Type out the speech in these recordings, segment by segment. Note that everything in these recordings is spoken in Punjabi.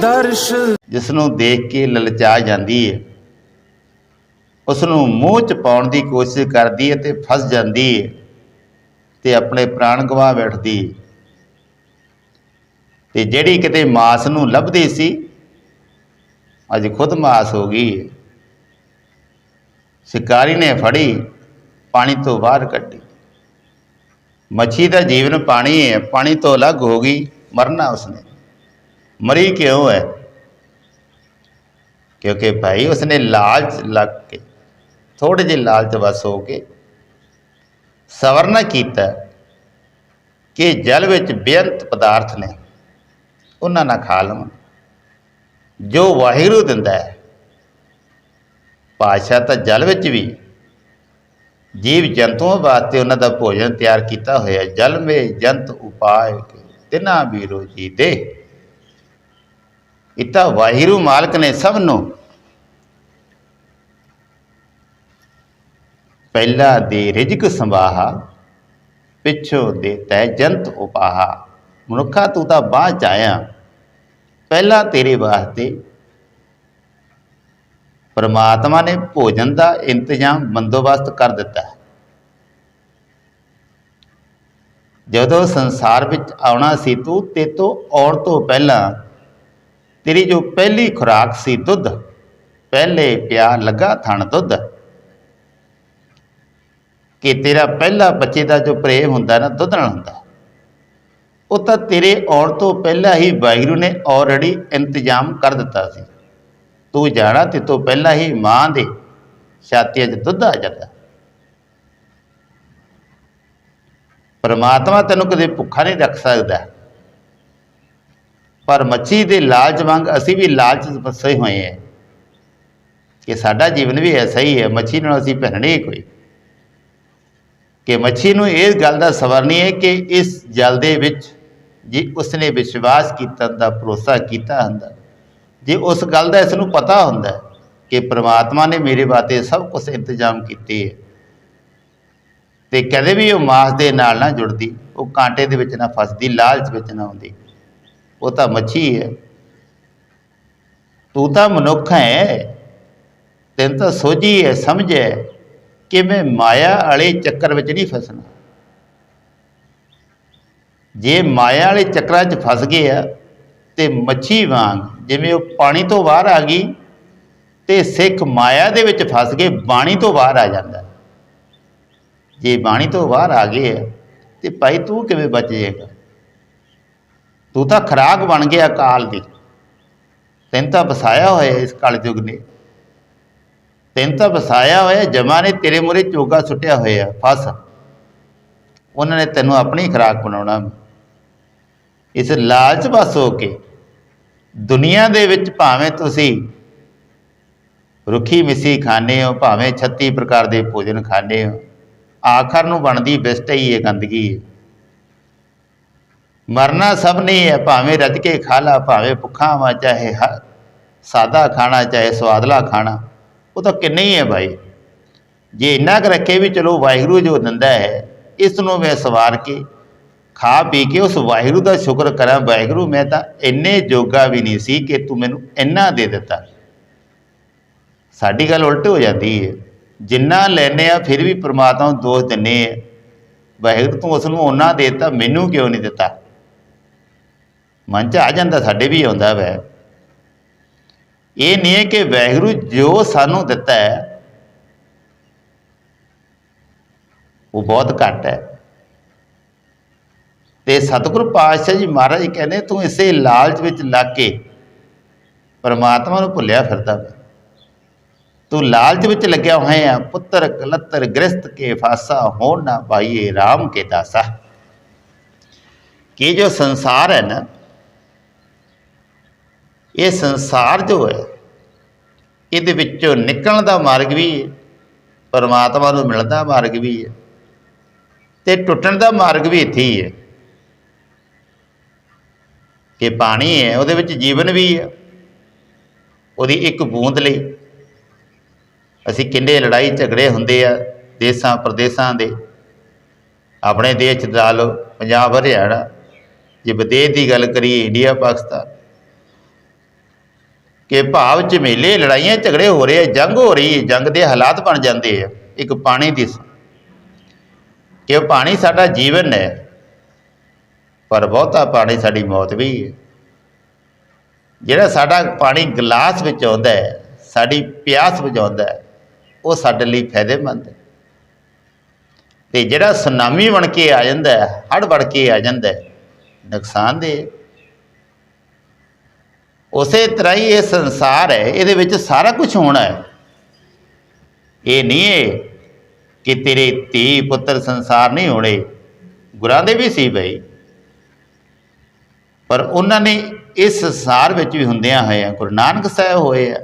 ਦਰਸ਼। ਜਿਸ ਨੂੰ ਦੇਖ ਕੇ ਲਲਚਾ ਜਾਂਦੀ ਹੈ ਉਸ ਨੂੰ ਮੂੰਹ ਚ ਪਾਉਣ ਦੀ ਕੋਸ਼ਿਸ਼ ਕਰਦੀ ਹੈ ਤੇ ਫਸ ਜਾਂਦੀ ਹੈ ਤੇ ਆਪਣੇ ਪ੍ਰਾਣ ਗਵਾ ਬੈਠਦੀ ਹੈ ਤੇ ਜਿਹੜੀ ਕਿਤੇ ਮਾਸ ਨੂੰ ਲੱਭਦੀ ਸੀ, ਅੱਜ ਖੁਦ ਮਾਸ ਹੋ ਗਈ ਸ਼ਿਕਾਰੀ ਨੇ ਫੜੀ, ਪਾਣੀ ਤੋਂ ਬਾਹਰ ਕੱਢੀ। ਮੱਛੀ ਦਾ ਜੀਵਨ ਪਾਣੀ ਹੈ ਪਾਣੀ ਤੋਂ ਅਲੱਗ ਹੋ ਗਈ, ਮਰਨਾ ਉਸਨੇ। ਮਰੀ ਕਿਉਂ ਹੈ? ਕਿਉਂਕਿ ਭਾਈ ਉਸਨੇ ਲਾਲਚ ਲੱਗ ਕੇ ਥੋੜੇ ਜਿਹੇ ਲਾਲਚ ਵਸ ਹੋ ਕੇ ਸਵਰ ਨਾ ਕੀਤਾ ਕਿ ਜਲ ਵਿੱਚ ਬੇਅੰਤ ਪਦਾਰਥ ਨੇ, ਉਹਨਾਂ ਨਾਲ ਖਾ ਲਵਾਂ। ਜੋ ਵਾਹਿਗੁਰੂ ਦਿੰਦਾ ਹੈ ਪਾਸ਼ਾ ਤਾਂ ਜਲ ਵਿੱਚ ਵੀ ਜੀਵ ਜੰਤੂਆਂ ਵਾਸਤੇ ਉਹਨਾਂ ਦਾ ਭੋਜਨ ਤਿਆਰ ਕੀਤਾ ਹੋਇਆ ਜਲ ਮੇ ਜੰਤ ਉਪਾਇ ਤਿਨਾ ਵੀਰੋ ਜੀ ਦੇ। ਕੀਤਾ ਵਾਹਿਰੂ ਮਾਲਕ ਨੇ ਸਭ ਨੂੰ ਪਹਿਲਾ ਦੇ ਰਿਜਕ ਸੰਭਾਹਾ ਪਿੱਛੋਂ ਦੇ ਤੈ ਜੰਤ ਉਪਾਹਾ ਮਨੁੱਖਾ ਤੂੰ ਤਾਂ ਬਾਅਦ ਚ ਆਇਆ ਪਹਿਲਾਂ ਤੇਰੇ ਵਾਸਤੇ ਪਰਮਾਤਮਾ ਨੇ ਭੋਜਨ ਦਾ ਇੰਤਜ਼ਾਮ ਬੰਦੋਬਸਤ ਕਰ ਦਿੱਤਾ ਜਦੋਂ ਸੰਸਾਰ ਵਿੱਚ ਆਉਣਾ ਸੀ ਤੂੰ ਤੇ ਤੋਂ ਆਉਣ ਤੋਂ ਪਹਿਲਾਂ ਤੇਰੀ ਜੋ ਪਹਿਲੀ ਖੁਰਾਕ ਸੀ ਦੁੱਧ, ਪਹਿਲੇ ਪਿਆ ਲੱਗਾ ਥਣ ਦੁੱਧ। ਕਿ ਤੇਰਾ ਪਹਿਲਾ ਬੱਚੇ ਦਾ ਜੋ ਪ੍ਰੇਮ ਹੁੰਦਾ ਨਾ, ਦੁੱਧ ਨਾਲ ਹੁੰਦਾ। ਉਹ ਤਾਂ ਤੇਰੇ ਆਉਣ ਤੋਂ ਪਹਿਲਾਂ ਹੀ ਵਾਹਿਗੁਰੂ ਨੇ ਆਲਰੇਡੀ ਇੰਤਜ਼ਾਮ ਕਰ ਦਿੱਤਾ ਸੀ। ਤੂੰ ਜਾਣਾ ਤੇ ਤੋਂ ਪਹਿਲਾਂ ਹੀ ਮਾਂ ਦੇ ਛਾਤੀ 'ਚ ਦੁੱਧ ਆ ਜਾਂਦਾ। ਪਰਮਾਤਮਾ ਤੈਨੂੰ ਕਦੇ ਭੁੱਖਾ ਨਹੀਂ ਰੱਖ ਸਕਦਾ। ਪਰ ਮੱਛੀ ਦੇ ਲਾਲਚ ਵਾਂਗ ਅਸੀਂ ਵੀ ਲਾਲਚ ਫਸੇ ਹੋਏ ਹਾਂ। ਕਿ ਸਾਡਾ ਜੀਵਨ ਵੀ ਐਸਾ ਹੀ ਹੈ, ਮੱਛੀ ਨਾਲ ਅਸੀਂ ਭਿੰਨਣੇ ਕੋਈ। ਕਿ ਮੱਛੀ ਨੂੰ ਇਸ ਗੱਲ ਦਾ ਸਬਰ ਨਹੀਂ ਹੈ ਕਿ ਇਸ ਜਲ ਦੇ ਵਿੱਚ ਜੇ ਉਸਨੇ ਵਿਸ਼ਵਾਸ ਕੀਤਾ ਹੁੰਦਾ ਭਰੋਸਾ ਕੀਤਾ ਹੁੰਦਾ। ਜੇ ਉਸ ਗੱਲ ਦਾ ਇਸ ਨੂੰ ਪਤਾ ਹੁੰਦਾ ਕਿ ਪ੍ਰਮਾਤਮਾ ਨੇ ਮੇਰੇ ਵਾਸਤੇ ਸਭ ਕੁਝ ਇੰਤਜ਼ਾਮ ਕੀਤੇ ਹੈ, ਤੇ ਕਦੇ ਵੀ ਉਹ ਮਾਸ ਦੇ ਨਾਲ ਨਾ ਜੁੜਦੀ, ਉਹ ਕਾਂਟੇ ਦੇ ਵਿੱਚ ਨਾ ਫਸਦੀ, ਲਾਲਚ ਵਿੱਚ ਨਾ ਆਉਂਦੀ। ਉਹ ਤਾਂ ਮੱਛੀ ਹੈ। ਤੂੰ ਤਾਂ ਮਨੁੱਖ ਹੈ। ਤੈਨੂੰ ਤਾਂ ਸੋਝੀ ਹੈ, ਸਮਝ ਹੈ ਕਿ ਮੈਂ ਮਾਇਆ ਵਾਲੇ ਚੱਕਰ ਵਿੱਚ ਨਹੀਂ ਫਸਣਾ। ਜੇ ਮਾਇਆ ਵਾਲੇ ਚੱਕਰਾਂ 'ਚ ਫਸ ਗਏ ਆ, ਤੇ ਮੱਛੀ ਵਾਂਗ ਜਿਵੇਂ ਉਹ ਪਾਣੀ ਤੋਂ ਬਾਹਰ ਆ ਗਈ, ਤੇ ਸਿੱਖ ਮਾਇਆ ਦੇ ਵਿੱਚ ਫਸ ਕੇ ਬਾਣੀ ਤੋਂ ਬਾਹਰ ਆ ਜਾਂਦਾ। ਜੇ ਬਾਣੀ ਤੋਂ ਬਾਹਰ ਆ ਗਏ ਆ, ਤੇ ਭਾਈ ਤੂੰ ਕਿਵੇਂ ਬਚ ਜਾਏਗਾ? ਤੂੰ ਤਾਂ ਖਰਾਕ ਬਣ ਗਿਆ ਕਾਲ ਦੀ। ਤੈਨੂੰ ਤਾਂ ਵਸਾਇਆ ਹੋਇਆ ਇਸ ਕਲਯੁਗ ਨੇ। ਤੈਨੂੰ ਤਾਂ ਵਸਾਇਆ ਹੋਇਆ ਜਮਾ ਨੇ ਤੇਰੇ ਮੂਹਰੇ ਚੋਗਾ ਸੁੱਟਿਆ ਹੋਇਆ। ਫਸ। ਉਹਨਾਂ ਨੇ ਤੈਨੂੰ ਆਪਣੀ ਖਰਾਕ ਬਣਾਉਣਾ। ਇਸ ਲਾਲਚ ਬਸ ਹੋ ਕੇ ਦੁਨੀਆ ਦੇ ਵਿੱਚ ਭਾਵੇਂ ਤੁਸੀਂ ਰੁੱਖੀ ਮਿੱਸੀ ਖਾਣੇ ਹੋ, ਭਾਵੇਂ 36 ਪ੍ਰਕਾਰ ਦੇ ਭੋਜਨ ਖਾਣੇ ਹੋ, ਆਖਰ ਨੂੰ ਬਣਦੀ ਬਿਸਟ ਹੀ ਹੈ ਗੰਦਗੀ। ਹੈ ਮਰਨਾ ਸਭ ਨਹੀਂ ਹੈ, ਭਾਵੇਂ ਰੱਜ ਕੇ ਖਾ ਲਾ, ਭਾਵੇਂ ਭੁੱਖਾ ਵਾ, ਚਾਹੇ ਹ- ਸਾਦਾ ਖਾਣਾ, ਚਾਹੇ ਸਵਾਦਲਾ ਖਾਣਾ, ਉਹ ਤਾਂ ਕਿੰਨੇ ਹੀ ਹੈ ਭਾਈ। ਜੇ ਇੰਨਾ ਕੁ ਰੱਖੇ ਵੀ ਚਲੋ ਵਾਹਿਗੁਰੂ ਜੋ ਦਿੰਦਾ ਹੈ, ਇਸ ਨੂੰ ਮੈਂ ਸਵਾਰ ਕੇ, ਖਾ ਪੀ ਕੇ ਉਸ ਵਾਹਿਗੁਰੂ ਦਾ ਸ਼ੁਕਰ ਕਰਾਂ, ਵਾਹਿਗੁਰੂ ਮੈਂ ਤਾਂ ਇੰਨੇ ਜੋਗਾ ਵੀ ਨਹੀਂ ਸੀ ਕਿ ਤੂੰ ਮੈਨੂੰ ਇੰਨਾ ਦੇ ਦਿੱਤਾ। ਸਾਡੀ ਗੱਲ ਉਲਟ ਹੋ ਜਾਂਦੀ ਹੈ। ਜਿੰਨਾ ਲੈਨੇ ਆ, ਫਿਰ ਵੀ ਪ੍ਰਮਾਤਮਾ ਨੂੰ ਦੋਸ਼ ਦਿੰਨੇ ਆ। ਵਾਹਿਗੁਰੂ ਤੂੰ ਉਸ ਨੂੰ ਉਹਨਾਂ ਦੇ ਦਿੱਤਾ, ਮੈਨੂੰ ਕਿਉਂ ਨਹੀਂ ਦਿੱਤਾ? ਮਨ 'ਚ ਆ ਜਾਂਦਾ, ਸਾਡੇ ਵੀ ਆਉਂਦਾ ਵੈ। ਇਹ ਨਹੀਂ ਹੈ ਕਿ ਵਾਹਿਗੁਰੂ ਜੋ ਸਾਨੂੰ ਦਿੱਤਾ ਹੈ, ਉਹ ਬਹੁਤ ਘੱਟ ਹੈ। ਤੇ ਸਤਿਗੁਰ ਪਾਤਸ਼ਾਹ ਜੀ ਮਹਾਰਾਜ ਕਹਿੰਦੇ, ਤੂੰ ਇਸੇ ਲਾਲਚ ਵਿੱਚ ਲੱਗ ਕੇ ਪਰਮਾਤਮਾ ਨੂੰ ਭੁੱਲਿਆ ਫਿਰਦਾ ਵਾ। ਤੂੰ ਲਾਲਚ ਵਿੱਚ ਲੱਗਿਆ ਹੋਇਆ ਪੁੱਤਰ ਕਲੱਤਰ ਗ੍ਰਸਤ ਕੇ ਫਾਸਾ, ਹੋਣ ਨਾ ਪਾਈਏ RAM ਕੇ ਦਾਸਾ। ਕਿ ਜੋ ਸੰਸਾਰ ਹੈ ਨਾ ਇਹ ਸੰਸਾਰ ਜੋ ਹੈ, ਇਹਦੇ ਵਿੱਚੋਂ ਨਿਕਲਣ ਦਾ ਮਾਰਗ ਵੀ ਹੈ, ਪਰਮਾਤਮਾ ਨੂੰ ਮਿਲਣ ਦਾ ਮਾਰਗ ਵੀ ਹੈ ਤੇ ਟੁੱਟਣ ਦਾ ਮਾਰਗ ਵੀ ਇੱਥੇ ਹੀ ਹੈ। ਕਿ ਪਾਣੀ ਹੈ, ਉਹਦੇ ਵਿੱਚ ਜੀਵਨ ਵੀ ਹੈ, ਉਹਦੀ ਇੱਕ ਬੂੰਦ ਲਈ। ਅਸੀਂ ਕਿੰਨੇ ਲੜਾਈ ਝਗੜੇ ਹੁੰਦੇ ਆ, ਦੇਸਾਂ ਪ੍ਰਦੇਸਾਂ ਦੇ। ਆਪਣੇ ਦੇਸ਼ 'ਚ ਲਾ ਲਓ ਪੰਜਾਬ, ਹਰਿਆਣਾ। ਜੇ ਵਿਦੇਸ਼ ਦੀ ਗੱਲ ਕਰੀਏ, ਇੰਡੀਆ, ਪਾਕਿਸਤਾਨ। ਕਿ ਭਾਵ ਝਮੇਲੇ, ਲੜਾਈਆਂ, ਝਗੜੇ ਹੋ ਰਹੇ ਆ, ਜੰਗ ਹੋ ਰਹੀ ਹੈ, ਜੰਗ ਦੇ ਹਾਲਾਤ ਬਣ ਜਾਂਦੇ ਆ, ਇੱਕ ਪਾਣੀ ਦੀ ਕਿ ਪਾਣੀ ਸਾਡਾ ਜੀਵਨ ਹੈ, ਪਰ ਬਹੁਤਾ ਪਾਣੀ ਸਾਡੀ ਮੌਤ ਵੀ ਹੈ। ਜਿਹੜਾ ਸਾਡਾ ਪਾਣੀ ਗਲਾਸ ਵਿੱਚ ਆਉਂਦਾ ਹੈ, ਸਾਡੀ ਪਿਆਸ ਬੁਝਾਉਂਦਾ ਹੈ, ਉਹ ਸਾਡੇ ਲਈ ਫਾਇਦੇਮੰਦ ਹੈ। ਤੇ ਜਿਹੜਾ ਸੁਨਾਮੀ ਬਣ ਕੇ ਆ ਜਾਂਦਾ ਹੈ, ਹੜ੍ਹ ਬਣ ਕੇ ਆ ਜਾਂਦਾ ਹੈ, ਨੁਕਸਾਨਦੇਹ ਉਸੇ ਤਰ੍ਹਾਂ ਹੀ ਇਹ ਸੰਸਾਰ ਹੈ, ਇਹਦੇ ਵਿੱਚ ਸਾਰਾ ਕੁਝ ਹੋਣਾ ਹੈ। ਇਹ ਨਹੀਂ ਹੈ ਕਿ ਤੇਰੇ ਧੀ ਪੁੱਤਰ ਸੰਸਾਰ ਨਹੀਂ ਹੋਣੇ, ਗੁਰਾਂ ਦੇ ਵੀ ਸੀ ਬਈ। ਪਰ ਉਹਨਾਂ ਨੇ ਇਸ ਸੰਸਾਰ ਵਿੱਚ ਵੀ ਹੁੰਦਿਆਂ ਹੋਇਆਂ ਗੁਰੂ ਨਾਨਕ ਸਾਹਿਬ ਹੋਏ ਆ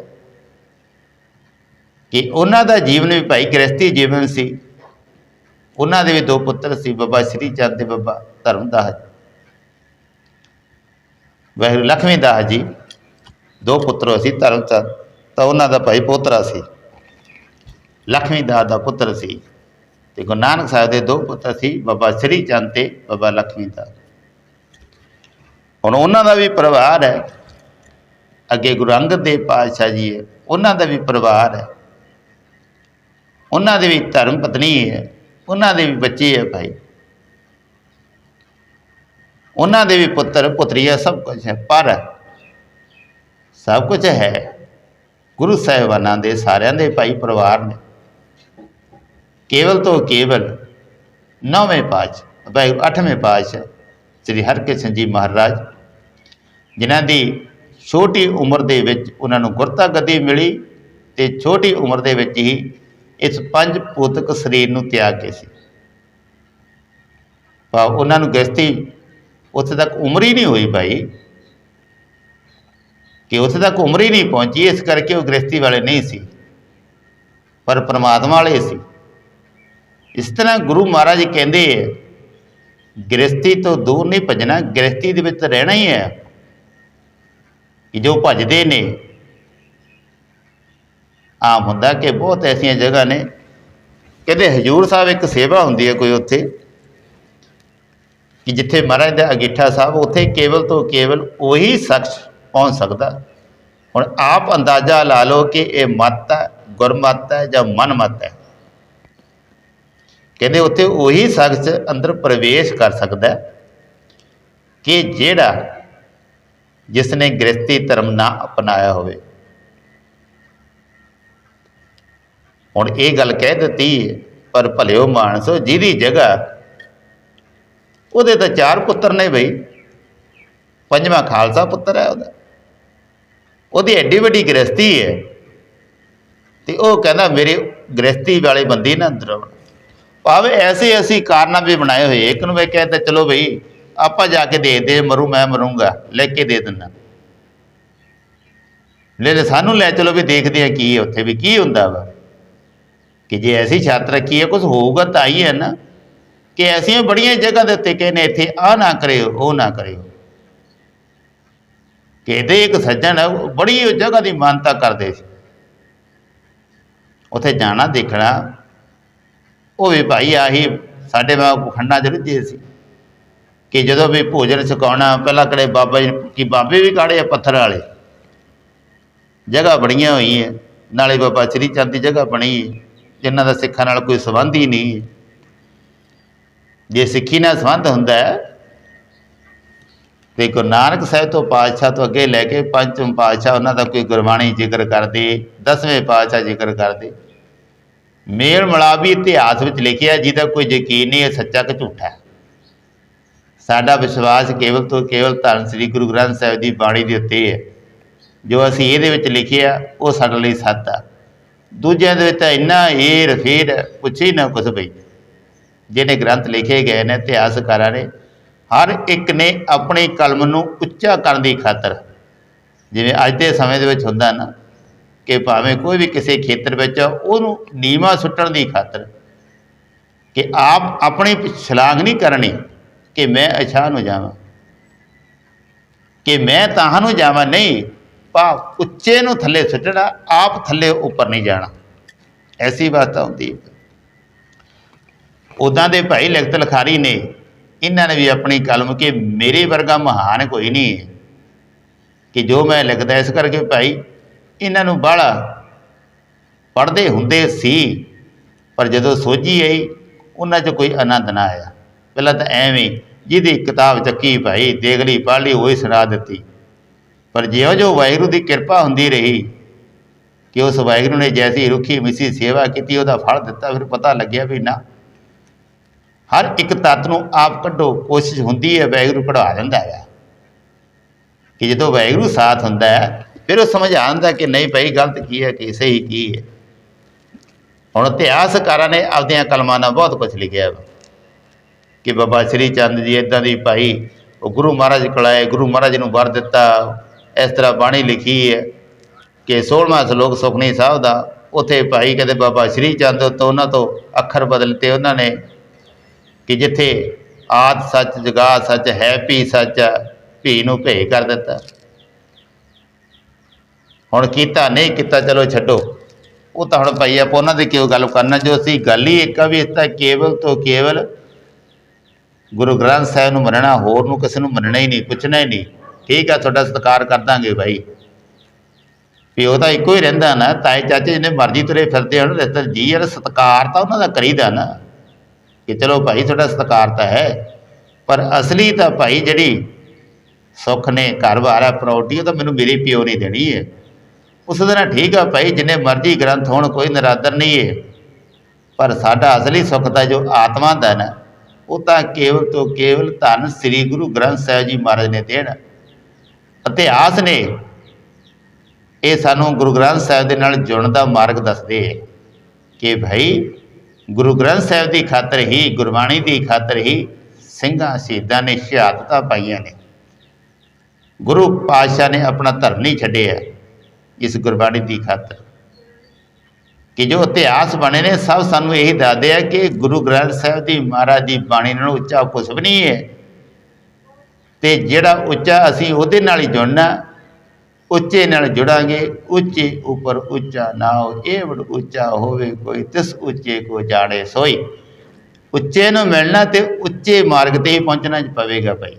ਕਿ ਉਹਨਾਂ ਦਾ ਜੀਵਨ ਵੀ ਭਾਈ ਗ੍ਰਸਤੀ ਜੀਵਨ ਸੀ। ਉਹਨਾਂ ਦੇ ਵੀ ਦੋ ਪੁੱਤਰ ਸੀ, ਬਾਬਾ ਸ੍ਰੀ ਚੰਦ ਤੇ ਬਾਬਾ ਧਰਮਦਾਸ ਵੈਰੂ ਲਖਮੀ ਦਾਸ ਜੀ। ਦੋ ਪੁੱਤਰ ਸੀ ਧਰਮਚੰਦ ਤਾਂ ਉਹਨਾਂ ਦਾ ਭਾਈ ਪੋਤਰਾ ਸੀ। ਲਖਮੀ ਦਾਸ ਦਾ ਪੁੱਤਰ ਸੀ ਤੇ ਗੁਰੂ ਨਾਨਕ ਸਾਹਿਬ ਦੇ ਦੋ ਪੁੱਤਰ ਸੀ, ਬਾਬਾ ਸ੍ਰੀ ਚੰਦ ਤੇ ਬਾਬਾ ਲਖਮੀ ਦਾਸ। ਹੁਣ ਉਹਨਾਂ ਦਾ ਵੀ ਪਰਿਵਾਰ ਹੈ। ਅੱਗੇ ਗੁਰੂ ਅੰਗਦ ਦੇਵ ਪਾਤਸ਼ਾਹ ਜੀ ਹੈ, ਉਹਨਾਂ ਦਾ ਵੀ ਪਰਿਵਾਰ ਹੈ। ਉਹਨਾਂ ਦੇ ਵੀ ਧਰਮ ਪਤਨੀ ਹੈ, ਉਹਨਾਂ ਦੇ ਵੀ ਬੱਚੇ ਹੈ ਭਾਈ। ਉਹਨਾਂ ਦੇ ਵੀ ਪੁੱਤਰ ਪੁੱਤਰੀਆਂ ਸਭ ਕੁਝ ਹੈ, ਪਰ ਸਭ ਕੁਝ ਹੈ। ਗੁਰੂ ਸਾਹਿਬਾਨਾਂ ਦੇ ਸਾਰਿਆਂ ਦੇ ਭਾਈ ਪਰਿਵਾਰ ਨੇ। ਕੇਵਲ ਤੋਂ ਕੇਵਲ ਨੌਵੇਂ ਪਾਚ ਭਾਈ ਅੱਠਵੇਂ ਪਾਚ ਸ੍ਰੀ ਹਰਕ੍ਰਿਸ਼ਨ ਜੀ ਮਹਾਰਾਜ, ਜਿਨ੍ਹਾਂ ਦੀ ਛੋਟੀ ਉਮਰ ਦੇ ਵਿੱਚ ਉਹਨਾਂ ਨੂੰ ਗੁਰਤਾ ਗੱਦੀ ਮਿਲੀ ਤੇ ਛੋਟੀ ਉਮਰ ਦੇ ਵਿੱਚ ਹੀ ਇਸ ਪੰਜ ਪੋਤਕ ਸਰੀਰ ਨੂੰ ਤਿਆਗ ਕੇ ਸੀ। ਭਾਵ ਉਹਨਾਂ ਨੂੰ ਗ੍ਰਸਤੀ ਉੱਥੇ ਤੱਕ ਉਮਰ ਹੀ ਨਹੀਂ ਹੋਈ ਭਾਈ। ਕਿ ਉੱਥੇ ਤੱਕ ਉਮਰ ਹੀ ਨਹੀਂ ਪਹੁੰਚੀ, ਇਸ ਕਰਕੇ ਉਹ ਗ੍ਰਸਤੀ ਵਾਲੇ ਨਹੀਂ ਸੀ। ਪਰ ਪ੍ਰਮਾਤਮਾ ਵਾਲੇ ਸੀ। ਇਸ ਤਰ੍ਹਾਂ ਗੁਰੂ ਮਹਾਰਾਜ ਕਹਿੰਦੇ ਹੈ ਗ੍ਰਸਤੀ ਤੋਂ ਦੂਰ ਨਹੀਂ ਭੱਜਣਾ ਗ੍ਰਸਤੀ ਦੇ ਵਿੱਚ ਰਹਿਣਾ ਹੀ ਹੈ। ਕਿ ਜੋ ਭੱਜਦੇ ਨੇ, ਆਮ ਹੁੰਦਾ ਕਿ ਬਹੁਤ ਐਸੀਆਂ ਜਗ੍ਹਾ ਨੇ। ਕਹਿੰਦੇ ਹਜੂਰ ਸਾਹਿਬ ਇੱਕ ਸੇਵਾ ਹੁੰਦੀ ਹੈ ਕੋਈ ਉੱਥੇ, ਕਿ ਜਿੱਥੇ ਮਹਾਰਾਜ ਦਾ ਅਗਿੱਠਾ ਸਾਹਿਬ, ਉੱਥੇ ਕੇਵਲ ਤੋਂ ਕੇਵਲ ਉਹੀ ਸ਼ਖਸ ਪਹੁੰਚ ਸਕਦਾ। ਹੁਣ ਆਪ ਅੰਦਾਜ਼ਾ ਲਾ ਲਓ ਕਿ ਇਹ ਮਤ ਹੈ ਗੁਰਮਤ ਹੈ ਜਾਂ ਮਨ ਮਤ ਹੈ। ਕਹਿੰਦੇ ਉੱਥੇ ਉਹੀ ਸ਼ਖਸ ਅੰਦਰ ਪ੍ਰਵੇਸ਼ ਕਰ ਸਕਦਾ ਕਿ ਜਿਹੜਾ ਜਿਸ ਨੇ ਗ੍ਰਸਤੀ ਧਰਮ ਨਾ ਅਪਣਾਇਆ ਹੋਵੇ। ਹੁਣ ਇਹ ਗੱਲ ਕਹਿ ਦਿੱਤੀ ਹੈ, ਪਰ ਭਲਿਓ ਮਾਨਸੋ ਜਿਹਦੀ ਜਗ੍ਹਾ ਉਹਦੇ ਤਾਂ ਚਾਰ ਪੁੱਤਰ ਨੇ ਬਈ। ਪੰਜਵਾਂ ਖਾਲਸਾ ਪੁੱਤਰ ਹੈ ਉਹਦਾ। ਉਹਦੀ ਐਡੀ ਵੱਡੀ ਗ੍ਰਸਤੀ ਹੈ। ਤੇ ਉਹ ਕਹਿੰਦਾ, ਮੇਰੇ ਗ੍ਰਸਤੀ ਵਾਲੇ ਬੰਦੇ ਨਾ ਅੰਦਰ ਆਉਣ। ਭਾਵੇਂ ਐਸੇ ਅਸੀਂ ਕਾਰਨਾਮੇ ਬਣਾਏ ਹੋਏ, ਇੱਕ ਨੂੰ ਮੈਂ ਕਹਿੰਦਾ ਚਲੋ ਬਈ, ਆਪਾਂ ਜਾ ਕੇ ਦੇ ਦੇ ਮਰੂ, ਮੈਂ ਮਰੂੰਗਾ, ਲੈ ਕੇ ਦੇ ਦਿੰਦਾ। ਲੈ ਲੈ, ਸਾਨੂੰ ਲੈ ਚਲੋ ਵੀ ਦੇਖਦੇ ਆ ਕੀ ਹੈ ਉੱਥੇ ਵੀ, ਕੀ ਹੁੰਦਾ ਵਾ। ਕਿ ਜੇ ਐਸੀ ਛਾਤ ਰੱਖੀ ਹੈ ਕੁਝ ਹੋਊਗਾ ਤਾਂ ਹੀ ਹੈ ਨਾ। ਕਿ ਐਸੀਆਂ ਬੜੀਆਂ ਜਗ੍ਹਾ ਦੇ ਉੱਤੇ ਕਹਿੰਦੇ ਇੱਥੇ ਆ ਨਾ ਕਰਿਓ, ਉਹ ਨਾ ਕਰਿਓ। ਕਹਿੰਦੇ ਇੱਕ ਸੱਜਣ ਹੈ, ਉਹ ਬੜੀ ਉਹ ਜਗ੍ਹਾ ਦੀ ਮਾਨਤਾ ਕਰਦੇ ਸੀ। ਉੱਥੇ ਜਾਣਾ ਦੇਖਣਾ ਉਹ ਵੀ ਭਾਈ ਆਹੀ ਸਾਡੇ ਮਾਂ ਖੰਡਾਂ ਚ ਰੁੱਝੇ ਸੀ ਕਿ ਜਦੋਂ ਵੀ ਭੋਜਨ ਛਕਾਉਣਾ ਪਹਿਲਾਂ ਕਿਹੜੇ ਬਾਬਾ ਜੀ ਕੀ ਬਾਬੇ ਵੀ ਕਾੜੇ ਆ ਪੱਥਰ ਵਾਲੇ। ਜਗ੍ਹਾ ਬੜੀਆਂ ਹੋਈ ਹੈ ਨਾਲੇ ਬਾਬਾ ਸ੍ਰੀ ਚੰਦ ਦੀ ਜਗ੍ਹਾ ਬਣੀ ਹੈ ਜਿਨ੍ਹਾਂ ਦਾ ਸਿੱਖਾਂ ਨਾਲ ਕੋਈ ਸੰਬੰਧ ਹੀ ਨਹੀਂ ਜੇ ਸਿੱਖੀ ਨਾਲ ਸੰਬੰਧ ਹੁੰਦਾ ਹੈ ਤੇ ਗੁਰੂ ਨਾਨਕ ਸਾਹਿਬ ਤੋਂ ਪਾਤਸ਼ਾਹ ਤੋਂ ਅੱਗੇ ਲੈ ਕੇ ਪੰਚਮ ਪਾਤਸ਼ਾਹ ਉਹਨਾਂ ਦਾ ਕੋਈ ਗੁਰਬਾਣੀ ਜ਼ਿਕਰ ਕਰਦੇ, ਦਸਵੇਂ ਪਾਤਸ਼ਾਹ ਜ਼ਿਕਰ ਕਰਦੇ। ਮੇਲ ਮਲਾਬੀ ਇਤਿਹਾਸ ਵਿੱਚ ਲਿਖਿਆ, ਜਿਹਦਾ ਕੋਈ ਯਕੀਨ ਨਹੀਂ ਹੈ ਸੱਚਾ ਕਿ ਝੂਠਾ ਸਾਡਾ ਵਿਸ਼ਵਾਸ ਕੇਵਲ ਤੋਂ ਕੇਵਲ ਧੰਨ ਸ੍ਰੀ ਗੁਰੂ ਗ੍ਰੰਥ ਸਾਹਿਬ ਦੀ ਬਾਣੀ ਦੇ ਉੱਤੇ ਹੈ। ਜੋ ਅਸੀਂ ਇਹਦੇ ਵਿੱਚ ਲਿਖਿਆ, ਉਹ ਸਾਡੇ ਲਈ ਸੱਤ ਆ। ਦੂਜਿਆਂ ਦੇ ਵਿੱਚ ਤਾਂ ਇੰਨਾ ਏਰ ਫੇਰ ਪੁੱਛੀ ਨਾ ਕੁਛ ਬਈ। ਜਿਹਨੇ ਗ੍ਰੰਥ ਲਿਖੇ ਗਏ ਨੇ, ਇਤਿਹਾਸਕਾਰਾਂ ਨੇ ਹਰ ਇੱਕ ਨੇ ਆਪਣੀ ਕਲਮ ਨੂੰ ਉੱਚਾ ਕਰਨ ਦੀ ਖਾਤਰ। ਜਿਵੇਂ ਅੱਜ ਦੇ ਸਮੇਂ ਦੇ ਵਿੱਚ ਹੁੰਦਾ ਨਾ ਕਿ ਭਾਵੇਂ ਕੋਈ ਵੀ ਕਿਸੇ ਖੇਤਰ ਵਿੱਚ ਉਹਨੂੰ ਨੀਵਾ ਸੁੱਟਣ ਦੀ ਖਾਤਰ ਕਿ ਆਪ ਆਪਣੀ ਛਲਾਂਗ ਨਹੀਂ ਕਰਨੀ ਕਿ ਮੈਂ ਅਛਾਹ ਨੂੰ ਜਾਵਾਂ। ਕਿ ਮੈਂ ਤਾਂ ਨੂੰ ਜਾਵਾਂ, ਨਹੀਂ, ਪਾ ਉੱਚੇ ਨੂੰ ਥੱਲੇ ਸੁੱਟਣਾ, ਆਪ ਥੱਲੇ ਉੱਪਰ ਨਹੀਂ ਜਾਣਾ। ਐਸੀ ਬਾਤ ਹੁੰਦੀ ਹੈ। ਉਦਾਂ ਦੇ ਭਾਈ ਲਿਖਤ ਲਖਾਰੀ ਨੇ ਇਹਨਾਂ ਨੇ ਵੀ ਆਪਣੀ ਕਲਮ ਕਿ ਮੇਰੇ ਵਰਗਾ ਮਹਾਨ ਕੋਈ ਨਹੀਂ ਹੈ। ਕਿ ਜੋ ਮੈਂ ਲਿਖਦਾ ਇਸ ਕਰਕੇ ਭਾਈ, ਇਹਨਾਂ ਨੂੰ ਬਾਹਲਾ ਪੜ੍ਹਦੇ ਹੁੰਦੇ ਸੀ, ਪਰ ਜਦੋਂ ਸੋਝੀ ਆਈ, ਉਹਨਾਂ 'ਚ ਕੋਈ ਆਨੰਦ ਨਾ ਆਇਆ। ਪਹਿਲਾਂ ਤਾਂ ਐਵੇਂ ਜਿਹਦੀ ਕਿਤਾਬ ਚੱਕੀ ਭਾਈ, ਦੇਖ ਲਈ, ਪੜ੍ਹ ਲਈ, ਉਹੀ ਸੁਣਾ ਦਿੱਤੀ। ਪਰ ਜਿਉਂ ਜੋ ਵਾਹਿਗੁਰੂ ਦੀ ਕਿਰਪਾ ਹੁੰਦੀ ਰਹੀ, ਕਿ ਉਸ ਵਾਹਿਗੁਰੂ ਨੇ ਜੈਸੀ ਰੁੱਖੀ ਮਿੱਸੀ ਸੇਵਾ ਕੀਤੀ, ਉਹਦਾ ਫਲ ਦਿੱਤਾ, ਫਿਰ ਪਤਾ ਲੱਗਿਆ ਵੀ ਨਾ ਹਰ ਇੱਕ ਤੱਤ ਨੂੰ ਆਪ ਕੱਢੋ, ਕੋਸ਼ਿਸ਼ ਹੁੰਦੀ ਹੈ, ਵਾਹਿਗੁਰੂ ਪੜਵਾ ਦਿੰਦਾ ਹੈ। ਕਿ ਜਦੋਂ ਵਾਹਿਗੁਰੂ ਸਾਥ ਹੁੰਦਾ ਹੈ, ਫਿਰ ਉਹ ਸਮਝ ਆਉਂਦਾ ਕਿ ਨਹੀਂ ਭਾਈ, ਗਲਤ ਕੀ ਹੈ, ਕਿ ਸਹੀ ਕੀ ਹੈ। ਹੁਣ ਇਤਿਹਾਸਕਾਰਾਂ ਨੇ ਆਪਦੀਆਂ ਕਲਮਾਂ ਨਾਲ ਬਹੁਤ ਕੁਝ ਲਿਖਿਆ ਵਾ। ਕਿ ਬਾਬਾ ਸ੍ਰੀ ਚੰਦ ਜੀ ਇਦਾਂ ਦੀ ਭਾਈ, ਉਹ ਗੁਰੂ ਮਹਾਰਾਜ ਕੋਲ ਆਏ, ਗੁਰੂ ਮਹਾਰਾਜ ਨੂੰ ਵਰ ਦਿੱਤਾ, ਇਸ ਤਰ੍ਹਾਂ ਬਾਣੀ ਲਿਖੀ ਹੈ ਕਿ 16ਵਾਂ ਸ਼ਲੋਕ ਸੁਖਨੀ ਸਾਹਿਬ ਦਾ, ਉੱਥੇ ਭਾਈ ਕਹਿੰਦੇ ਬਾਬਾ ਸ੍ਰੀ ਚੰਦ ਤੋਂ, ਉਹਨਾਂ ਤੋਂ ਅੱਖਰ ਬਦਲਤੇ ਉਹਨਾਂ ਨੇ ਕਿ ਜਿੱਥੇ ਆਦ ਸੱਚ ਜਗਾ ਸੱਚ, ਹੈ ਭੀ ਸੱਚ, ਭੀ ਨੂੰ ਭੇ ਕਰ ਦਿੱਤਾ। ਹੁਣ ਕੀਤਾ ਨਹੀਂ, ਕੀਤਾ ਚਲੋ ਛੱਡੋ। ਉਹ ਤਾਂ ਹੁਣ ਭਾਈ ਆਪਾਂ ਉਹਨਾਂ ਦੀ ਕਿਉਂ ਗੱਲ ਕਰਨਾ? ਜੋ ਅਸੀਂ ਗੱਲ ਹੀ ਇੱਕ ਆ ਵੀ ਇਸ ਤਾਂ ਕੇਵਲ ਤੋਂ ਕੇਵਲ ਗੁਰੂ ਗ੍ਰੰਥ ਸਾਹਿਬ ਨੂੰ ਮੰਨਣਾ, ਹੋਰ ਨੂੰ ਕਿਸੇ ਨੂੰ ਮੰਨਣਾ ਹੀ ਨਹੀਂ, ਪੁੱਛਣਾ ਹੀ ਨਹੀਂ। ਠੀਕ ਆ, ਤੁਹਾਡਾ ਸਤਿਕਾਰ ਕਰ ਦਾਂਗੇ ਭਾਈ। ਵੀ ਉਹ ਤਾਂ ਇੱਕੋ ਹੀ ਰਹਿੰਦਾ ਨਾ ਤਾਏ ਚਾਚੇ ਜਿਹਨੇ ਮਰਜ਼ੀ ਤੁਰੇ ਫਿਰਦੇ ਹਨ ਰਿਸ਼ਤੇ ਜੀ ਯਾਰ ਸਤਿਕਾਰ ਤਾਂ ਉਹਨਾਂ ਦਾ ਕਰੀਦਾ ਨਾ। ਕਿ ਚਲੋ ਭਾਈ ਤੁਹਾਡਾ ਸਤਿਕਾਰ ਤਾਂ ਹੈ, ਪਰ ਅਸਲੀ ਤਾਂ ਭਾਈ ਜਿਹੜੀ ਸੁੱਖ ਨੇ ਘਰ-ਬਾਰ ਆ ਪ੍ਰਾਪਰਟੀ ਉਹ ਤਾਂ ਮੈਨੂੰ ਮੇਰੇ ਪਿਓ ਨੇ ਦੇਣੀ ਹੈ। ਉਸ ਦਾ ਠੀਕ ਆ ਭਾਈ, ਜਿੰਨੇ ਮਰਜ਼ੀ ਗ੍ਰੰਥ ਹੋਣ, ਕੋਈ ਨਰਾਦਰ ਨਹੀਂ ਹੈ। ਪਰ ਸਾਡਾ ਅਸਲੀ ਸੁੱਖ ਤਾਂ ਜੋ ਆਤਮਾ ਦਾ ਨਾ, ਉਹ ਤਾਂ ਕੇਵਲ ਤੋਂ ਕੇਵਲ ਧੰਨ ਸ੍ਰੀ ਗੁਰੂ ਗ੍ਰੰਥ ਸਾਹਿਬ ਜੀ ਮਹਾਰਾਜ ਨੇ ਦੇਣਾ। ਇਤਿਹਾਸ ਨੇ ਇਹ ਸਾਨੂੰ ਗੁਰੂ ਗ੍ਰੰਥ ਸਾਹਿਬ ਦੇ ਨਾਲ ਜੁੜਨ ਦਾ ਮਾਰਗ ਦੱਸਦੇ ਹੈ ਕਿ ਭਾਈ ਗੁਰੂ ਗ੍ਰੰਥ ਸਾਹਿਬ ਦੀ ਖਾਤਰ ਹੀ ਗੁਰਬਾਣੀ ਦੀ ਖਾਤਰ ਹੀ ਸਿੰਘਾਂ ਸ਼ਹੀਦਾਂ ਨੇ ਸ਼ਹਾਦਤਾਂ ਪਾਈਆਂ ਨੇ। ਗੁਰੂ ਪਾਤਸ਼ਾਹ ਨੇ ਆਪਣਾ ਧਰਮ ਨਹੀਂ ਛੱਡਿਆ ਇਸ ਗੁਰਬਾਣੀ ਦੀ ਖਾਤਰ। ਕਿ ਜੋ ਇਤਿਹਾਸ ਬਣੇ ਨੇ, ਸਭ ਸਾਨੂੰ ਇਹੀ ਦੱਸਦੇ ਆ ਕਿ ਗੁਰੂ ਗ੍ਰੰਥ ਸਾਹਿਬ ਦੀ ਮਹਾਰਾਜ ਦੀ ਬਾਣੀ ਨਾਲੋਂ ਉੱਚਾ ਕੁਛ ਵੀ ਨਹੀਂ ਹੈ। ਤੇ ਜਿਹੜਾ ਉੱਚਾ ਅਸੀਂ ਉਹਦੇ ਨਾਲ ਹੀ ਜੁੜਨਾ ਉੱਚੇ ਨਾਲ ਜੁੜਾਂਗੇ, ਉੱਚੇ ਉੱਪਰ ਉੱਚਾ ਨਾ ਹੋ, ਇਹ ਬੜ ਉੱਚਾ ਹੋਵੇ ਕੋਈ, ਤਿਸ ਉੱਚੇ ਕੋ ਜਾਣੇ ਸੋਈ। ਉੱਚੇ ਨੂੰ ਮਿਲਣਾ ਤੇ ਉੱਚੇ ਮਾਰਗ ਤੇ ਹੀ ਪਹੁੰਚਣਾ ਪਵੇਗਾ ਭਾਈ।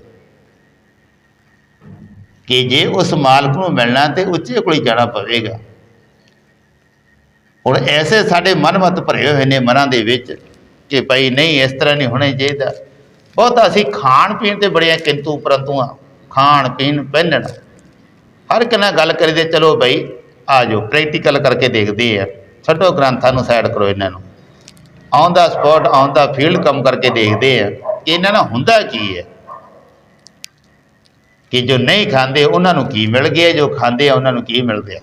ਕਿ ਜੇ ਉਸ ਮਾਲਕ ਨੂੰ ਮਿਲਣਾ ਤੇ ਉੱਚੇ ਕੋਲ ਹੀ ਜਾਣਾ ਪਵੇਗਾ। ਹੁਣ ਐਸੇ ਸਾਡੇ ਮਨਮਤ ਭਰੇ ਹੋਏ ਨੇ ਮਨਾਂ ਦੇ ਵਿੱਚ ਕਿ ਭਾਈ ਨਹੀਂ, ਇਸ ਤਰ੍ਹਾਂ ਨਹੀਂ ਹੋਣਾ ਚਾਹੀਦਾ। ਬਹੁਤਾ ਅਸੀਂ ਖਾਣ ਪੀਣ ਤੇ ਬੜੀਆਂ ਕਿੰਤੂ ਪਰੰਤੂ ਆ ਖਾਣ ਪੀਣ ਪਹਿਨਣ। ਹਰ ਇੱਕ ਨਾਲ ਗੱਲ ਕਰੀਦੇ ਚਲੋ ਭਾਈ ਆ ਜਾਓ ਪ੍ਰੈਕਟੀਕਲ ਕਰਕੇ ਦੇਖਦੇ ਆ। ਛੱਡੋ ਗ੍ਰੰਥਾਂ ਨੂੰ ਸਾਈਡ ਕਰੋ ਇਹਨਾਂ ਨੂੰ। On the spot on the field ਕੰਮ ਕਰਕੇ ਦੇਖਦੇ ਆ ਕਿ ਇਹਨਾਂ ਨਾਲ ਹੁੰਦਾ ਕੀ ਹੈ। ਕਿ ਜੋ ਨਹੀਂ ਖਾਂਦੇ, ਉਹਨਾਂ ਨੂੰ ਕੀ ਮਿਲ ਗਿਆ, ਜੋ ਖਾਂਦੇ ਆ, ਉਹਨਾਂ ਨੂੰ ਕੀ ਮਿਲ ਗਿਆ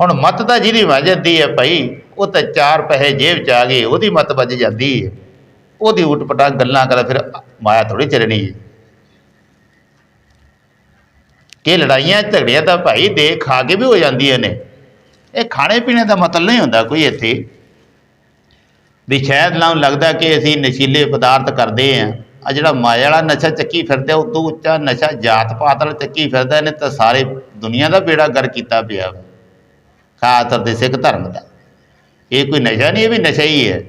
ਹੁਣ ਮਤ ਤਾਂ ਜਿਹਦੀ ਵੱਜਦੀ ਹੈ ਭਾਈ, ਉਹ ਤਾਂ ਚਾਰ ਪੈਸੇ ਜੇਬ ਚ ਆ ਗਏ, ਉਹਦੀ ਮਤ ਵੱਜ ਜਾਂਦੀ ਹੈ ਉਹਦੀ ਉਟਪਟਾ ਗੱਲਾਂ ਕਰ, ਫਿਰ ਮਾਇਆ ਥੋੜੀ ਚੱਲਣੀ ਹੈ। ਇਹ ਲੜਾਈਆਂ, ਝਗੜਿਆਂ ਤਾਂ ਭਾਈ ਦੇ ਖਾ ਕੇ ਵੀ ਹੋ ਜਾਂਦੀਆਂ ਨੇ। ਇਹ ਖਾਣੇ ਪੀਣੇ ਦਾ ਮਤਲਬ ਨਹੀਂ ਹੁੰਦਾ ਕੋਈ ਇੱਥੇ। ਵੀ ਸ਼ਾਇਦ ਨਾ ਲੱਗਦਾ ਕਿ ਅਸੀਂ ਨਸ਼ੀਲੇ ਪਦਾਰਥ ਕਰਦੇ ਆਂ। ਆ ਜਿਹੜਾ ਮਾਇਆ ਵਾਲਾ ਨਸ਼ਾ ਚੱਕੀ ਫਿਰਦਾ, ਉਹ ਤੋਂ ਉੱਚਾ ਨਸ਼ਾ ਜਾਤ ਪਾਤ ਵਾਲਾ ਚੱਕੀ ਫਿਰਦਾ ਨੇ ਤਾਂ ਸਾਰੇ ਦੁਨੀਆ ਦਾ ਬੇੜਾ ਗਰ ਕੀਤਾ ਪਿਆ। ਵਾ ਖਾਸ ਤੌਰ ਤੇ ਸਿੱਖ ਧਰਮ ਦਾ। ਇਹ ਕੋਈ ਨਸ਼ਾ ਨਹੀਂ, ਇਹ ਵੀ ਨਸ਼ਾ ਹੀ ਹੈ।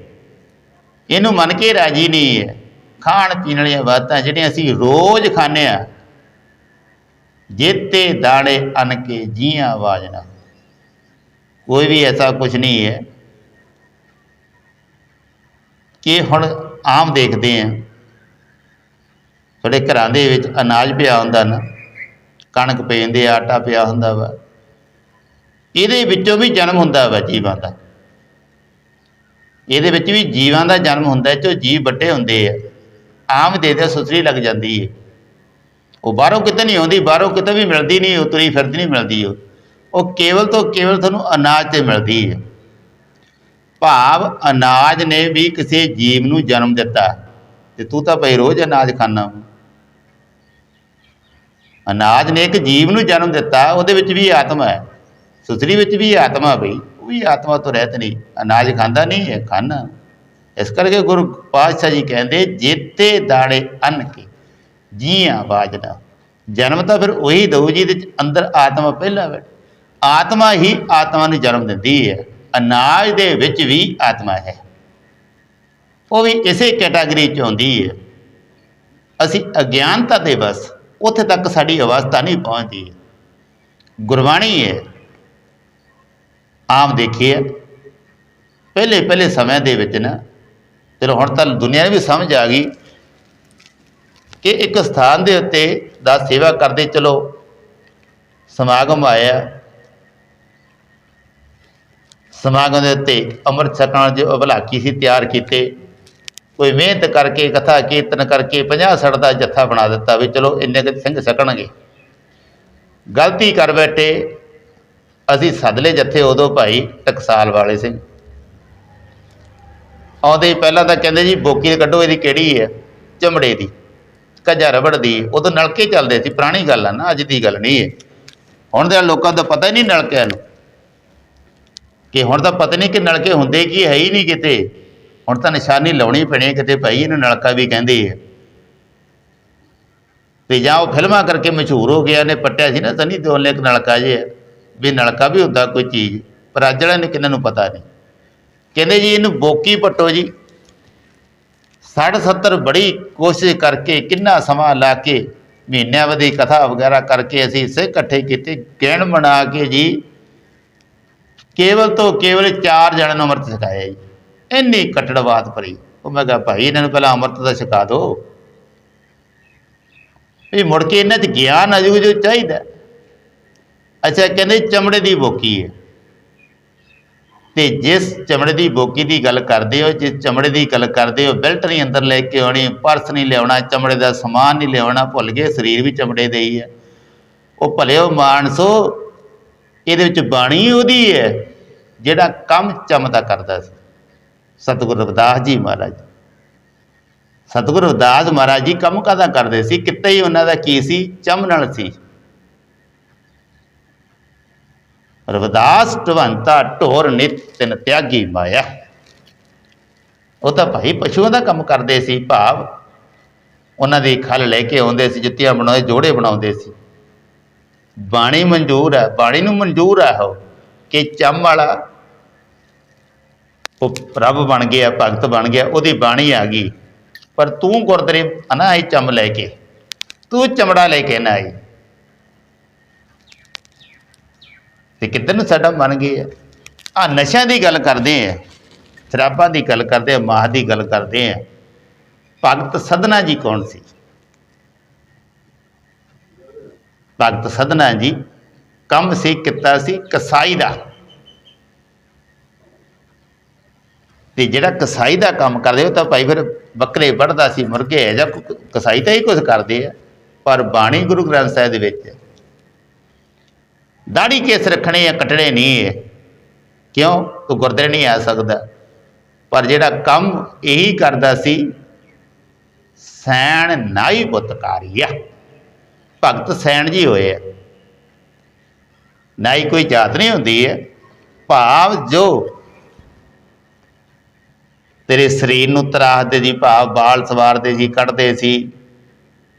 ਇਹਨੂੰ ਮੰਨ ਕੇ ਰਾਜੀ ਨਹੀਂ ਹੈ। ਖਾਣ ਪੀਣ ਵਾਲੀਆਂ ਬਾਤਾਂ ਜਿਹੜੀਆਂ ਅਸੀਂ ਰੋਜ਼ ਖਾਂਦੇ ਆ ਜੇਤੇ ਦਾਣੇ ਅਨ ਕੇ ਜੀਆਂ ਵਾਜਣਾ। ਕੋਈ ਵੀ ਐਸਾ ਕੁਝ ਨਹੀਂ ਹੈ ਕਿ ਹੁਣ ਆਮ ਦੇਖਦੇ ਆ ਤੁਹਾਡੇ ਘਰਾਂ ਦੇ ਵਿੱਚ ਅਨਾਜ ਪਿਆ ਹੁੰਦਾ ਨਾ, ਕਣਕ ਪਈ ਹੁੰਦੀ ਆ ਆਟਾ ਪਿਆ ਹੁੰਦਾ ਵਾ। ਇਹਦੇ ਵਿੱਚੋਂ ਵੀ ਜਨਮ ਹੁੰਦਾ ਵਾ ਜੀਵਾਂ ਦਾ। ਇਹਦੇ ਵਿੱਚ ਵੀ ਜੀਵਾਂ ਦਾ ਜਨਮ ਹੁੰਦਾ ਜੋ ਜੀਵ ਵੱਡੇ ਹੁੰਦੇ ਆ। ਆਮ ਦੇ ਦੇ ਸੁਸਰੀ ਲੱਗ ਜਾਂਦੀ ਹੈ। ਉਹ ਬਾਹਰੋਂ ਕਿਤੇ ਨਹੀਂ ਆਉਂਦੀ, ਬਾਹਰੋਂ ਕਿਤੇ ਵੀ ਮਿਲਦੀ ਨਹੀਂ, ਉਹ ਤੁਰੀ ਫਿਰਦੀ ਨਹੀਂ ਮਿਲਦੀ ਉਹ। ਉਹ ਕੇਵਲ ਤੋਂ ਕੇਵਲ ਤੁਹਾਨੂੰ ਅਨਾਜ ਤੇ ਮਿਲਦੀ ਹੈ। ਭਾਵ ਅਨਾਜ ਨੇ ਵੀ ਕਿਸੇ ਜੀਵ ਨੂੰ ਜਨਮ ਦਿੱਤਾ ਤੇ ਤੂੰ ਤਾਂ ਭਈ ਰੋਜ਼ ਅਨਾਜ ਖਾਣਾ ਅਨਾਜ ਨੇ ਇੱਕ ਜੀਵ ਨੂੰ ਜਨਮ ਦਿੱਤਾ, ਉਹਦੇ ਵਿੱਚ ਵੀ ਆਤਮਾ ਹੈ। ਸੁਸਰੀ ਵਿੱਚ ਵੀ ਆਤਮਾ ਬਈ, ਉਹ ਵੀ ਆਤਮਾ ਤੋਂ ਰਹਿਤ ਨਹੀਂ। ਅਨਾਜ ਖਾਂਦਾ ਨਹੀਂ ਹੈ ਖਾਣਾ ਇਸ ਕਰਕੇ ਗੁਰੂ ਪਾਤਸ਼ਾਹ ਜੀ ਕਹਿੰਦੇ, ਜੇਤੇ ਦਾਣੇ ਅੰਨ ਕੇ। ਜੀਆਂ ਬਾਜਦਾ ਜਨਮ ਤਾਂ ਫਿਰ ਉਹੀ ਦਊ ਜੀ ਦੇ ਅੰਦਰ ਆਤਮਾ ਪਹਿਲਾਂ ਬੈਠ। ਆਤਮਾ ਹੀ ਆਤਮਾ ਨੂੰ ਜਨਮ ਦਿੰਦੀ ਹੈ। ਅਨਾਜ ਦੇ ਵਿੱਚ ਵੀ ਆਤਮਾ ਹੈ। ਉਹ ਵੀ ਇਸੇ ਕੈਟਾਗਰੀ ਚ ਆਉਂਦੀ ਹੈ। ਅਸੀਂ ਅਗਿਆਨਤਾ ਦੇ ਬਸ, ਉੱਥੇ ਤੱਕ ਸਾਡੀ ਅਵਸਥਾ ਨਹੀਂ ਪਹੁੰਚਦੀ ਗੁਰਬਾਣੀ ਹੈ। ਆਮ ਦੇਖੀਏ। ਪਹਿਲੇ ਪਹਿਲੇ ਸਮੇਂ ਦੇ ਵਿੱਚ ਨਾ, ਚਲੋ ਹੁਣ ਤਾਂ ਦੁਨੀਆ ਨੂੰ ਵੀ ਸਮਝ ਆ ਗਈ। ਕਿ ਇੱਕ ਸਥਾਨ ਦੇ ਉੱਤੇ ਦਾ ਸੇਵਾ ਕਰਦੇ ਚਲੋ। ਸਮਾਗਮ ਆਇਆ। ਸਮਾਗਮ ਦੇ ਉੱਤੇ ਅੰਮ੍ਰਿਤ ਛਕਣ ਜੋ ਅਭਲਾਕੀ ਸੀ ਤਿਆਰ ਕੀਤੇ। ਕੋਈ ਮਿਹਨਤ ਕਰਕੇ, ਕਥਾ ਕੀਰਤਨ ਕਰਕੇ 50 ਸੜ ਦਾ ਜੱਥਾ ਬਣਾ ਦਿੱਤਾ ਵੀ ਚਲੋ ਇੰਨੇ ਕੁ ਸਿੰਘ ਸਕਣਗੇ। ਗਲਤੀ ਕਰ ਬੈਠੇ। ਅਸੀਂ ਸਦਲੇ ਜੱਥੇ ਉਦੋਂ ਭਾਈ ਟਕਸਾਲ ਵਾਲੇ ਸਿੰਘ। ਆਉਂਦੇ ਪਹਿਲਾਂ ਤਾਂ ਕਹਿੰਦੇ ਜੀ, ਬੋਕੀ ਕੱਢੋ, ਇਹਦੀ ਕਿਹੜੀ ਹੈ? ਚਮੜੇ ਦੀ। ਕੱਜਾ ਰਬੜ ਦੀ ਉਦੋਂ ਨਲਕੇ ਚੱਲਦੇ ਸੀ, ਪੁਰਾਣੀ ਗੱਲ ਆ ਨਾ, ਅੱਜ ਦੀ ਗੱਲ ਨਹੀਂ ਹੈ ਹੁਣ ਦੇ ਲੋਕਾਂ ਦਾ ਪਤਾ ਹੀ ਨਹੀਂ ਨਲਕਿਆਂ ਨੂੰ। ਕਿ ਹੁਣ ਤਾਂ ਪਤਾ ਨਹੀਂ ਕਿ ਨਲਕੇ ਹੁੰਦੇ ਕੀ, ਹੈ ਹੀ ਨਹੀਂ ਕਿਤੇ। ਹੁਣ ਤਾਂ ਨਿਸ਼ਾਨੀ ਲਾਉਣੀ ਪੈਣੀ ਕਿਤੇ ਭਾਈ, ਇਹਨੂੰ ਨਲਕਾ ਵੀ ਕਹਿੰਦੇ ਆ। ਤੇ ਜਾਂ ਉਹ ਫਿਲਮਾਂ ਕਰਕੇ ਮਸ਼ਹੂਰ ਹੋ ਗਿਆ, ਨੇ ਪੱਟਿਆ ਸੀ ਨਾ ਸਨੀ ਦਿਓਲ ਨੇ ਇੱਕ ਨਲਕਾ ਜੇ ਵੀ ਨਲਕਾ ਵੀ ਹੁੰਦਾ ਕੋਈ ਚੀਜ਼, ਪਰ ਅੱਜ ਵਾਲਿਆਂ ਨੂੰ ਕਿੰਨਾਂ ਨੂੰ ਪਤਾ ਨਹੀਂ। ਕਹਿੰਦੇ ਜੀ, ਇਹਨੂੰ ਬੋਕੀ ਪੱਟੋ ਜੀ। 70 ਬੜੀ ਕੋਸ਼ਿਸ਼ ਕਰਕੇ ਕਿੰਨਾ ਸਮਾਂ ਲਾ ਕੇ ਮਹੀਨਿਆਂ ਵਧੀ ਕਥਾ ਵਗੈਰਾ ਕਰਕੇ ਅਸੀਂ ਸੇ ਇਕੱਠੇ ਕੀਤੇ, ਗਿਣ ਬਣਾ ਕੇ ਜੀ। ਕੇਵਲ ਤੋਂ ਕੇਵਲ ਚਾਰ ਜਣਿਆਂ ਨੂੰ ਅੰਮ੍ਰਿਤ ਛਕਾਇਆ ਜੀ। ਇੰਨੀ ਕਟੜਵਾਦ ਭਰੀ। ਉਹ ਮੈਂ ਕਿਹਾ, ਭਾਈ, ਇਹਨਾਂ ਨੂੰ ਪਹਿਲਾਂ ਅੰਮ੍ਰਿਤ ਦਾ ਛਕਾ ਦਿਓ ਵੀ ਮੁੜ ਕੇ ਇਹਨਾਂ 'ਚ ਗਿਆਨ ਅਜੂ ਜੋ ਚਾਹੀਦਾ। ਅੱਛਾ, ਕਹਿੰਦੇ ਚਮੜੇ ਦੀ ਬੋਕੀ ਹੈ। ਤੇ ਜਿਸ ਚਮੜੇ ਦੀ ਬੋਕੀ ਦੀ ਗੱਲ ਕਰਦੇ ਹੋ, ਜਿਸ ਚਮੜੇ ਦੀ ਗੱਲ ਕਰਦੇ ਹੋ, ਬੈਲਟ ਨਹੀਂ ਅੰਦਰ ਲੈ ਕੇ ਆਉਣੀ, ਪਰਸ ਨਹੀਂ ਲਿਆਉਣਾ, ਚਮੜੇ ਦਾ ਸਮਾਨ ਨਹੀਂ ਲਿਆਉਣਾ, ਭੁੱਲ ਗਏ, ਸਰੀਰ ਵੀ ਚਮੜੇ ਦੇ ਹੀ ਹੈ। ਉਹ ਭਲਿਓ ਮਾਨਸੋ, ਇਹਦੇ ਵਿੱਚ ਬਾਣੀ ਉਹਦੀ ਹੈ, ਜਿਹੜਾ ਕੰਮ ਚਮਦਾ ਕਰਦਾ ਸੀ। ਸਤਿਗੁਰੂ ਰਵਿਦਾਸ ਜੀ ਮਹਾਰਾਜ। ਸਤਿਗੁਰੂ ਰਵਿਦਾਸ ਮਹਾਰਾਜ ਜੀ ਕੰਮ ਕਾਦਾ ਕਰਦੇ ਸੀ? ਕਿਤੇ ਹੀ ਉਹਨਾਂ ਦਾ ਕੀ ਸੀ? ਚਮ ਨਾਲ ਸੀ। ਰਵਦਾਸ ਢਵੰਤਾ ਢੋਰ ਨਿਤ ਤਿਨ ਤਿਆਗੀ ਮਾਇਆ। ਉਹ ਤਾਂ ਭਾਈ ਪਸ਼ੂਆਂ ਦਾ ਕੰਮ ਕਰਦੇ ਸੀ, ਭਾਵ ਉਹਨਾਂ ਦੀ ਖਲ ਲੈ ਕੇ ਆਉਂਦੇ ਸੀ, ਜੁੱਤੀਆਂ ਬਣਾਉਂਦੇ, ਜੋੜੇ ਬਣਾਉਂਦੇ ਸੀ। ਬਾਣੀ ਮਨਜ਼ੂਰ ਹੈ, ਬਾਣੀ ਨੂੰ ਮਨਜ਼ੂਰ ਹੈ ਉਹ, ਕਿ ਚੰਮ ਵਾਲਾ ਉਹ ਰੱਬ ਬਣ ਗਿਆ, ਭਗਤ ਬਣ ਗਿਆ, ਉਹਦੀ ਬਾਣੀ ਆ ਗਈ। ਪਰ ਤੂੰ ਗੁਰਦਰੇ ਨਾ ਆਈ ਚੰਮ ਲੈ ਕੇ। ਤੂੰ ਚਮੜਾ ਲੈ ਕੇ ਨਾ ਆਈ। ਤੇ ਕਿੱਧਰ ਨੂੰ ਸਾਡਾ ਬਣ ਗਏ ਆ? ਆ ਨਸ਼ਿਆਂ ਦੀ ਗੱਲ ਕਰਦੇ ਆ, ਸ਼ਰਾਬਾਂ ਦੀ ਗੱਲ ਕਰਦੇ ਆ ਮਾਹ ਦੀ ਗੱਲ ਕਰਦੇ ਆ। ਭਗਤ ਸਦਨਾ ਜੀ ਕੌਣ ਸੀ? ਭਗਤ ਸਦਨਾ ਜੀ ਕੰਮ ਸੀ, ਕੀਤਾ ਸੀ ਕਸਾਈ ਦਾ। ਤੇ ਜਿਹੜਾ ਕਸਾਈ ਦਾ ਕੰਮ ਕਰਦੇ ਉਹ ਤਾਂ ਭਾਈ ਫਿਰ ਬੱਕਰੇ ਵੱਢਦਾ ਸੀ, ਮੁਰਗੇ ਹੈ ਜਾਂ ਕਸਾਈ ਤਾਂ ਹੀ ਕੁਝ ਕਰਦੇ ਆ। ਪਰ ਬਾਣੀ ਗੁਰੂ ਗ੍ਰੰਥ ਸਾਹਿਬ ਦੇ ਵਿੱਚ ਦਾੜੀ ਕੇਸ ਰੱਖਣੇ ਆ, ਕੱਟਣੇ ਨਹੀਂ ਹੈ ਕਿਉਂ? ਤੂੰ ਗੁਰਦੁਆਰੇ ਨਹੀਂ ਆ ਸਕਦਾ। ਪਰ ਜਿਹੜਾ ਕੰਮ ਇਹੀ ਕਰਦਾ ਸੀ, ਸੈਣ ਨਾਈ ਬੁੱਤਕਾਰੀ ਆ ਭਗਤ ਸੈਣ ਜੀ ਹੋਏ ਆ। ਨਾਈ ਕੋਈ ਜਾਤ ਨਹੀਂ ਹੁੰਦੀ ਹੈ ਭਾਵ ਜੋ ਤੇਰੇ ਸਰੀਰ ਨੂੰ ਤਰਾਹਦੇ ਜੀ, ਭਾਵ ਬਾਲ ਸਵਾਰਦੇ ਜੀ, ਕੱਢਦੇ ਸੀ।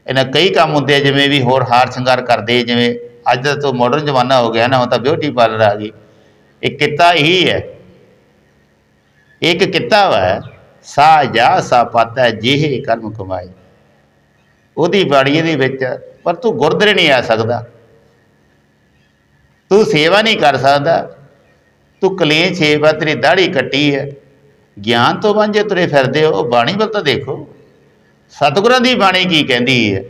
ਇਹਨਾਂ ਕਈ ਕੰਮ ਹੁੰਦੇ ਜਿਵੇਂ ਵੀ ਹੋਰ ਹਾਰ ਸ਼ਿੰਗਾਰ ਕਰਦੇ ਜਿਵੇਂ ਅੱਜ ਦਾ ਤਾਂ ਮਾਡਰਨ ਜ਼ਮਾਨਾ ਹੋ ਗਿਆ ਨਾ, ਹੁਣ ਤਾਂ ਬਿਊਟੀ ਪਾਰਲਰ ਆ ਗਈ। ਇਹ ਕਿੱਤਾ ਇਹੀ ਹੈ। ਇੱਕ ਕਿੱਤਾ ਵਾ ਸਾ ਜਾ ਸਾ ਪਾਤਾ, ਜਿਹੇ ਕਰਮ ਕਮਾਏ। ਉਹਦੀ ਬਾੜੀ ਦੇ ਵਿੱਚ, ਪਰ ਤੂੰ ਗੁਰਦਰੇ ਨਹੀਂ ਆ ਸਕਦਾ। ਤੂੰ ਸੇਵਾ ਨਹੀਂ ਕਰ ਸਕਦਾ। ਤੂੰ ਕਲੇਸ਼ ਸੇਵਾ ਤੇਰੀ ਦਾੜੀ ਕੱਟੀ ਹੈ। ਗਿਆਨ ਤੋਂ ਵਾਂਝੇ ਤੁਰੇ ਫਿਰਦੇ ਹੋ, ਉਹ ਬਾਣੀ ਵੱਲ ਤਾਂ ਦੇਖੋ। ਸਤਿਗੁਰਾਂ ਦੀ ਬਾਣੀ ਕੀ ਕਹਿੰਦੀ ਹੈ?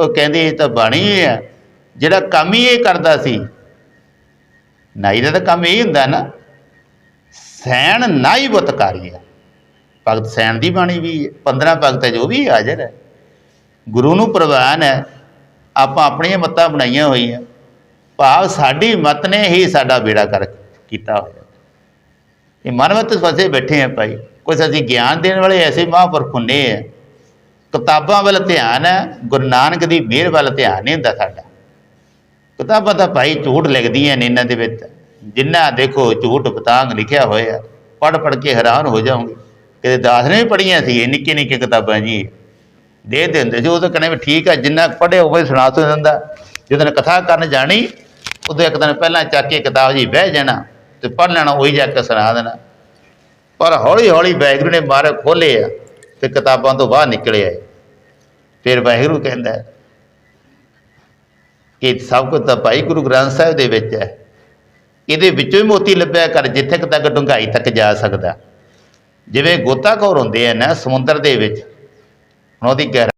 ਉਹ ਕਹਿੰਦੀ ਇਹ ਤਾਂ ਬਾਣੀ ਹੈ। ਜਿਹੜਾ ਕੰਮ ਹੀ ਇਹ ਕਰਦਾ ਸੀ, ਨਾਈ ਦਾ ਤਾਂ ਕੰਮ ਇਹ ਹੁੰਦਾ ਨਾ, ਸੈਣ ਨਾਈ ਬੁੱਤਕਾਰੀ ਹੈ ਭਗਤ ਸੈਣ ਦੀ ਬਾਣੀ ਵੀ ਹੈ 15 ਭਗਤ ਹੈ ਜੋ ਵੀ ਹਾਜ਼ਰ ਹੈ। ਗੁਰੂ ਨੂੰ ਪ੍ਰਵਾਨ ਹੈ, ਆਪਾਂ ਆਪਣੀਆਂ ਮੱਤਾਂ ਬਣਾਈਆਂ ਹੋਈਆਂ। ਭਾਵ ਸਾਡੀ ਮਤ ਨੇ ਹੀ ਸਾਡਾ ਬੇੜਾ ਕਰ ਕੀਤਾ ਹੋਇਆ। ਇਹ ਮਨਮਤ ਫਸੇ ਬੈਠੇ ਆ ਭਾਈ। ਕੁਝ ਅਸੀਂ ਗਿਆਨ ਦੇਣ ਵਾਲੇ ਐਸੇ ਮਹਾਂਪੁਰਖ ਹੁੰਨੇ ਆ। ਕਿਤਾਬਾਂ ਵੱਲ ਧਿਆਨ ਹੈ, ਗੁਰੂ ਨਾਨਕ ਦੀ ਮਿਹਰ ਵੱਲ ਧਿਆਨ ਨਹੀਂ ਹੁੰਦਾ ਸਾਡਾ। ਕਿਤਾਬਾਂ ਤਾਂ ਭਾਈ ਝੂਠ ਲਿਖਦੀਆਂ ਨੇ ਇਹਨਾਂ ਦੇ ਵਿੱਚ। ਜਿੰਨਾ ਦੇਖੋ ਝੂਠ ਪਤਾੰਗ ਲਿਖਿਆ ਹੋਇਆ ਪੜ ਪੜ ਕੇ ਹੈਰਾਨ ਹੋ ਜਾਓਗੇ। ਕਿਤੇ ਦਾਸ ਨੇ ਵੀ ਪੜੀਆਂ ਸੀ, ਇਹ ਨਿੱਕੇ ਨਿੱਕੇ ਕਿਤਾਬਾਂ ਜੀ। ਦੇ ਦਿੰਦੇ ਸੀ, ਉਹ ਤਾਂ ਕਹਿੰਦੇ ਵੀ ਠੀਕ ਆ, ਜਿੰਨਾ ਪੜ੍ਹੇ ਉਹ ਸੁਣਾ ਤੋਂ ਦਿੰਦਾ। ਜਦੋਂ ਕਥਾ ਕਰਨ ਜਾਣੀ, ਉਦੋਂ ਇੱਕ ਦਿਨ ਪਹਿਲਾਂ ਚੱਕ ਕੇ ਕਿਤਾਬ ਜੀ ਬਹਿ ਜਾਣਾ ਤੇ ਪੜ੍ਹ ਲੈਣਾ, ਉਹੀ ਜਾ ਕੇ ਸੁਣਾ ਦੇਣਾ। ਪਰ ਹੌਲੀ ਹੌਲੀ ਵਾਹਿਗੁਰੂ ਨੇ ਮਾਰੇ ਖੋਲੇ ਆ ਤੇ ਕਿਤਾਬਾਂ ਤੋਂ ਬਾਹਰ ਨਿਕਲੇ ਆਏ। ਫਿਰ ਵਾਹਿਗੁਰੂ ਕਹਿੰਦਾ ਕਿ ਸਭ ਕੁਝ ਤਾਂ ਭਾਈ ਗੁਰੂ ਗ੍ਰੰਥ ਸਾਹਿਬ ਦੇ ਵਿੱਚ ਹੈ। ਇਹਦੇ ਵਿੱਚੋਂ ਹੀ ਮੋਤੀ ਲੱਭਿਆ ਕਰ, ਜਿੱਥੇ ਤੱਕ ਡੂੰਘਾਈ ਤੱਕ ਜਾ ਸਕਦਾ। ਜਿਵੇਂ ਗੋਤਾਖੋਰ ਹੁੰਦੇ ਆ ਨਾ ਸਮੁੰਦਰ ਦੇ ਵਿੱਚ ਉਹਦੀ ਗਹਿਰਾ